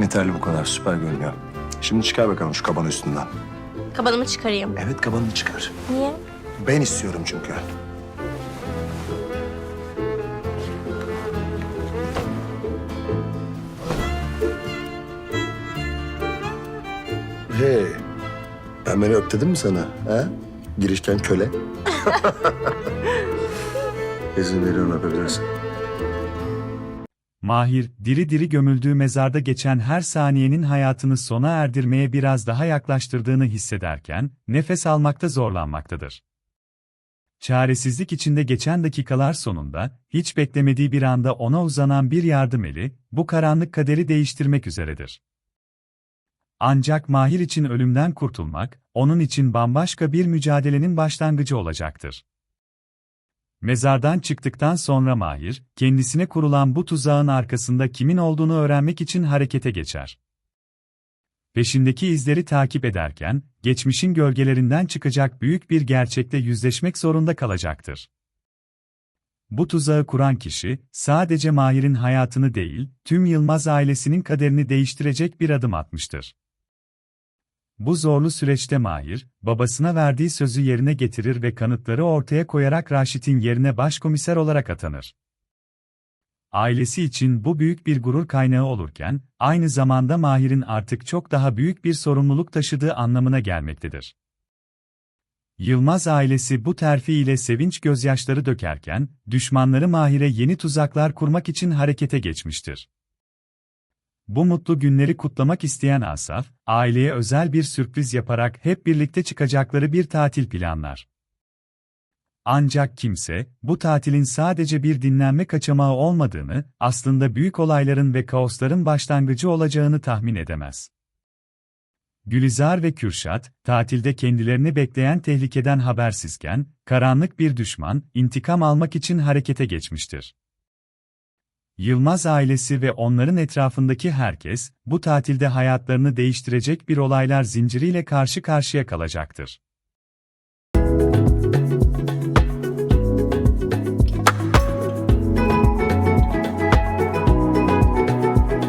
Yeterli bu kadar süper görünüyor. Şimdi çıkar bakalım şu kabanı üstünden. Kabanımı çıkarayım. Evet kabanını çıkar. Niye? Ben istiyorum çünkü. Hey, ben beni öp dedim mi sana? Ha? Girişken köle. İzin veriyorum öpebilirsin. Mahir, diri diri gömüldüğü mezarda geçen her saniyenin hayatını sona erdirmeye biraz daha yaklaştırdığını hissederken, nefes almakta zorlanmaktadır. Çaresizlik içinde geçen dakikalar sonunda, hiç beklemediği bir anda ona uzanan bir yardım eli, bu karanlık kaderi değiştirmek üzeredir. Ancak Mahir için ölümden kurtulmak, onun için bambaşka bir mücadelenin başlangıcı olacaktır. Mezardan çıktıktan sonra Mahir, kendisine kurulan bu tuzağın arkasında kimin olduğunu öğrenmek için harekete geçer. Peşindeki izleri takip ederken, geçmişin gölgelerinden çıkacak büyük bir gerçekle yüzleşmek zorunda kalacaktır. Bu tuzağı kuran kişi, sadece Mahir'in hayatını değil, tüm Yılmaz ailesinin kaderini değiştirecek bir adım atmıştır. Bu zorlu süreçte Mahir, babasına verdiği sözü yerine getirir ve kanıtları ortaya koyarak Raşit'in yerine başkomiser olarak atanır. Ailesi için bu büyük bir gurur kaynağı olurken, aynı zamanda Mahir'in artık çok daha büyük bir sorumluluk taşıdığı anlamına gelmektedir. Yılmaz ailesi bu terfi ile sevinç gözyaşları dökerken, düşmanları Mahir'e yeni tuzaklar kurmak için harekete geçmiştir. Bu mutlu günleri kutlamak isteyen Asaf, aileye özel bir sürpriz yaparak hep birlikte çıkacakları bir tatil planlar. Ancak kimse, bu tatilin sadece bir dinlenme kaçamağı olmadığını, aslında büyük olayların ve kaosların başlangıcı olacağını tahmin edemez. Gülizar ve Kürşat, tatilde kendilerini bekleyen tehlikeden habersizken, karanlık bir düşman, intikam almak için harekete geçmiştir. Yılmaz ailesi ve onların etrafındaki herkes, bu tatilde hayatlarını değiştirecek bir olaylar zinciriyle karşı karşıya kalacaktır.